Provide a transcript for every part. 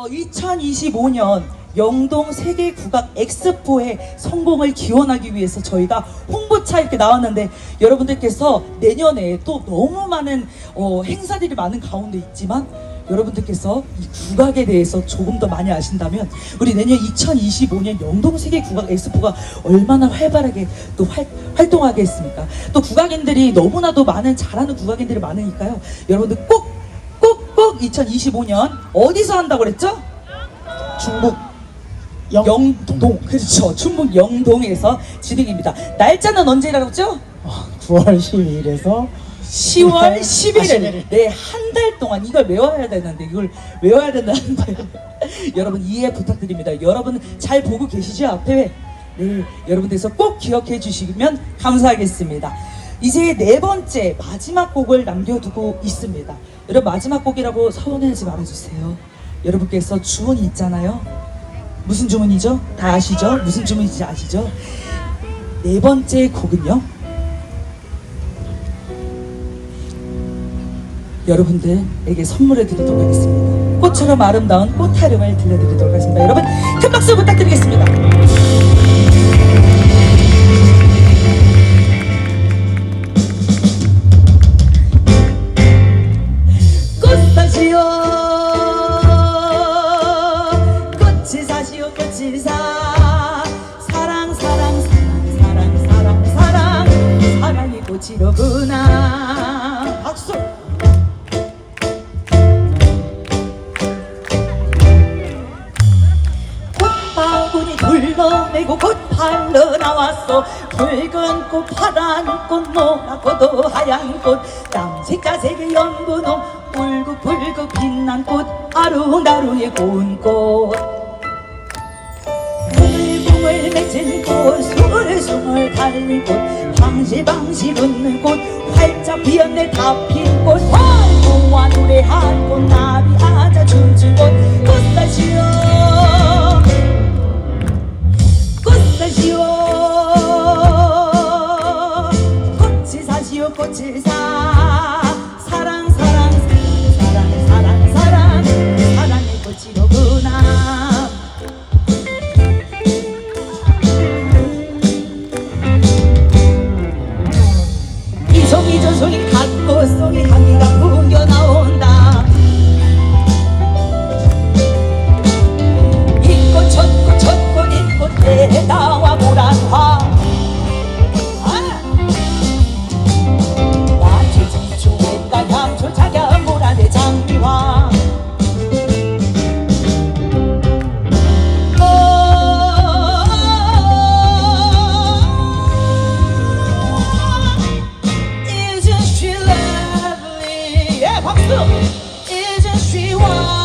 어, 2025년 영동 세계 국악 엑스포의 성공을 기원하기 위해서 저희가 홍보차 이렇게 나왔는데 여러분들께서 내년에 또 너무 많은 어, 행사들이 많은 가운데 있지만 여러분들께서 이 국악에 대해서 조금 더 많이 아신다면 우리 내년 2025년 영동 세계 국악 엑스포가 얼마나 활발하게 또 활, 활동하겠습니까? 또 국악인들이 너무나도 많은 잘하는 국악인들이 많으니까요. 여러분들 꼭 2025년 어디서 한다고 그랬죠? 중국 영동. 그렇죠. 충북 영동에서 진행입니다. 날짜는 언제라고 했죠? 9월 12일에서 10월 11일 11일. 네 한 달 동안 이걸 외워야 되는데 이걸 외워야 된다는데 여러분 이해 부탁드립니다. 여러분 잘 보고 계시죠? 앞에? 네 여러분들께서 꼭 기억해 주시면 감사하겠습니다 이제 네 번째 마지막 곡을 남겨두고 있습니다 여러분 마지막 곡이라고 서운해하지 말아주세요 여러분께서 주문이 있잖아요 무슨 주문이죠? 다 아시죠? 무슨 주문인지 아시죠? 네 번째 곡은요. 여러분들에게 선물을 드리도록 하겠습니다. 꽃처럼 아름다운 꽃하름을 들려드리도록 하겠습니다. 여러분 꽃이로구나. 박수. 꽃바구니 둘러매고 꽃팔러 나왔어. 붉은 꽃 파란 꽃 노랗고도 하얀 꽃. 땀색자색의 연분홍 울긋불긋 빛난 꽃. 아롱다롱의 고운 꽃. 붕을붕을 맺은 꽃 스물스물 파는 꽃 황시 방시 웃는 꽃 활짝 피었네 다 핀 꽃 노와 노래한 꽃 나비 아자 춤춘 꽃 꽃다시오. 꽃다시오. 꽃이 사시오 꽃이 사. 사랑 사랑 사랑 사랑 사랑 사랑의 꽃이로 박수! 이제 쉬워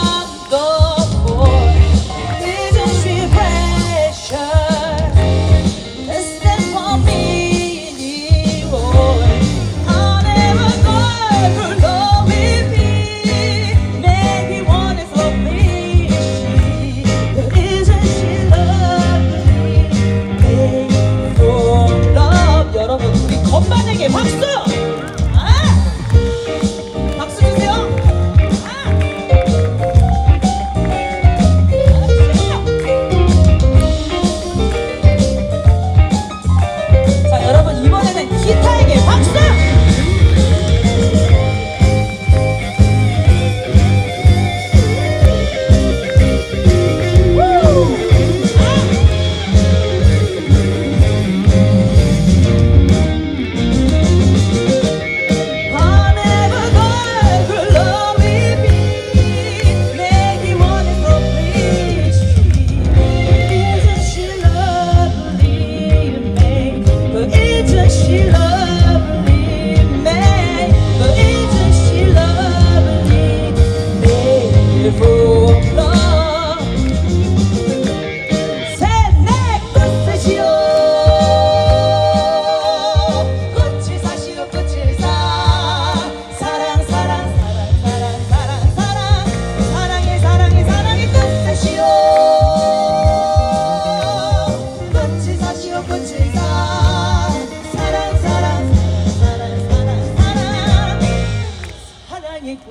beautiful.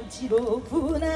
어지럽구나.